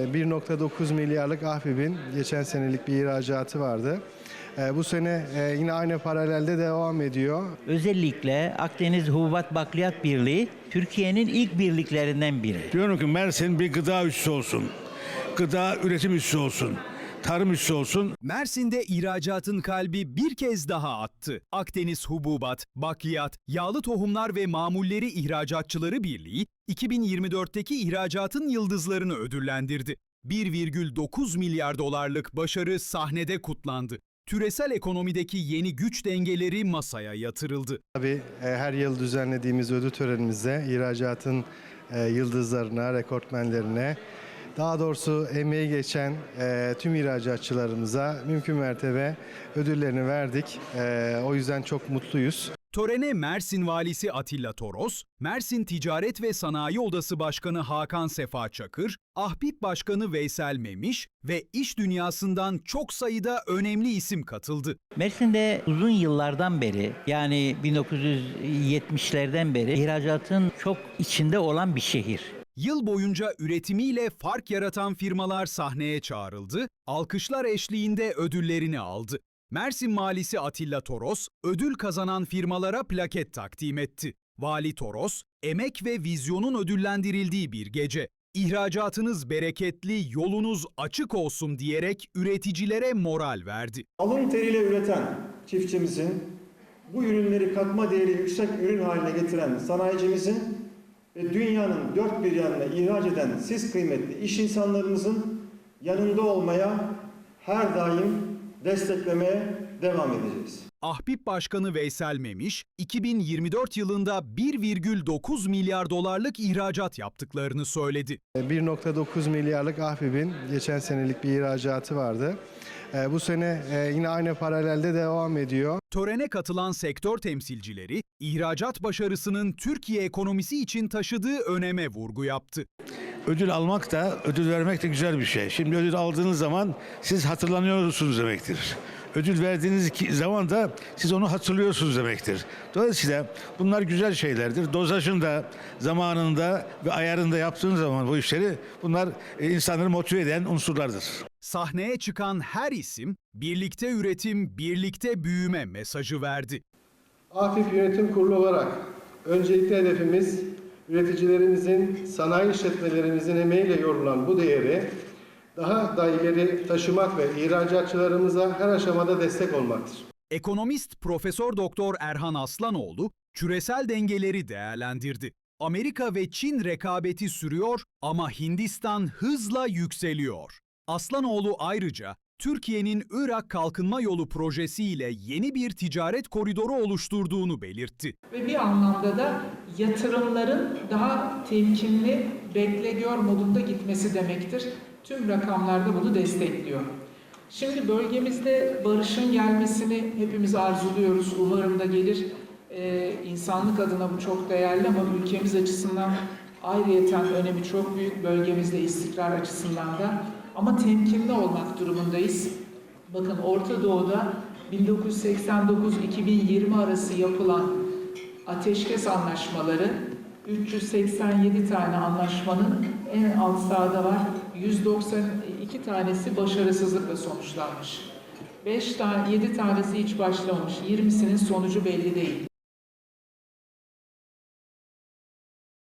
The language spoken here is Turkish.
1.9 milyarlık Ahbib'in geçen senelik bir ihracatı vardı. E, Bu sene e, yine aynı paralelde devam ediyor. Özellikle Akdeniz Hububat Bakliyat Birliği Türkiye'nin ilk birliklerinden biri. Diyorum ki Mersin bir gıda üssü olsun. Gıda üretim üssü olsun. Tarım üssü olsun. Mersin'de ihracatın kalbi bir kez daha attı. Akdeniz Hububat, Bakliyat, Yağlı Tohumlar ve Mamulleri İhracatçıları Birliği 2024'teki ihracatın yıldızlarını ödüllendirdi. 1,9 milyar dolarlık başarı sahnede kutlandı. Küresel ekonomideki yeni güç dengeleri masaya yatırıldı. Tabii e, her yıl düzenlediğimiz ödül törenimizde ihracatın e, yıldızlarına, rekortmenlerine, daha doğrusu emeği geçen e, tüm ihracatçılarımıza mümkün mertebe ödüllerini verdik. E, O yüzden çok mutluyuz. Törene Mersin Valisi Atilla Toros, Mersin Ticaret ve Sanayi Odası Başkanı Hakan Sefa Çakır, Ahbip Başkanı Veysel Memiş ve iş dünyasından çok sayıda önemli isim katıldı. Mersin'de uzun yıllardan beri yani 1970'lerden beri ihracatın çok içinde olan bir şehir. Yıl boyunca üretimiyle fark yaratan firmalar sahneye çağrıldı, alkışlar eşliğinde ödüllerini aldı. Mersin Malisi Atilla Toros, ödül kazanan firmalara plaket takdim etti. Vali Toros, emek ve vizyonun ödüllendirildiği bir gece. İhracatınız bereketli, yolunuz açık olsun diyerek üreticilere moral verdi. Alın teriyle üreten çiftçimizin, bu ürünleri katma değeri yüksek ürün haline getiren sanayicimizin dünyanın dört bir yanına ihraç eden siz kıymetli iş insanlarımızın yanında olmaya, her daim desteklemeye devam edeceğiz. Ahbip Başkanı Veysel Memiş, 2024 yılında 1,9 milyar dolarlık ihracat yaptıklarını söyledi. E, 1.9 milyarlık Ahbib'in geçen senelik bir ihracatı vardı. E, Bu sene e, yine aynı paralelde devam ediyor. Törene katılan sektör temsilcileri, ihracat başarısının Türkiye ekonomisi için taşıdığı öneme vurgu yaptı. Ödül almak da, ödül vermek de güzel bir şey. Şimdi ödül aldığınız zaman siz hatırlanıyorsunuz demektir. Ödül verdiğiniz zaman da siz onu hatırlıyorsunuz demektir. Dolayısıyla bunlar güzel şeylerdir. Dozajında, zamanında ve ayarında yaptığınız zaman bu işleri bunlar e, insanları motive eden unsurlardır. Sahneye çıkan her isim, birlikte üretim, birlikte büyüme mesajı verdi. AFİP Yönetim Kurulu olarak öncelikli hedefimiz üreticilerimizin, sanayi işletmelerimizin emeğiyle yorulan bu değeri daha da ileri taşımak ve ihracatçılarımıza her aşamada destek olmaktır. Ekonomist Profesör Doktor Erhan Aslanoğlu küresel dengeleri değerlendirdi. Amerika ve Çin rekabeti sürüyor ama Hindistan hızla yükseliyor. Aslanoğlu ayrıca Türkiye'nin Irak Kalkınma Yolu projesiyle yeni bir ticaret koridoru oluşturduğunu belirtti. Ve bir anlamda da yatırımların daha temkinli, bekle gör modunda gitmesi demektir. Tüm rakamlar da bunu destekliyor. Şimdi bölgemizde barışın gelmesini hepimiz arzuluyoruz. Umarım da gelir. Ee, insanlık adına bu çok değerli ama ülkemiz açısından ayrıyeten önemi çok büyük. Bölgemizde istikrar açısından da. Ama temkinli olmak durumundayız. Bakın Orta Doğu'da 1989-2020 arası yapılan ateşkes anlaşmaları 387 tane anlaşmanın en alt sırada var. 192 tanesi başarısızlıkla sonuçlanmış. 5 tane 7 tanesi hiç başlamamış. 20'sinin sonucu belli değil.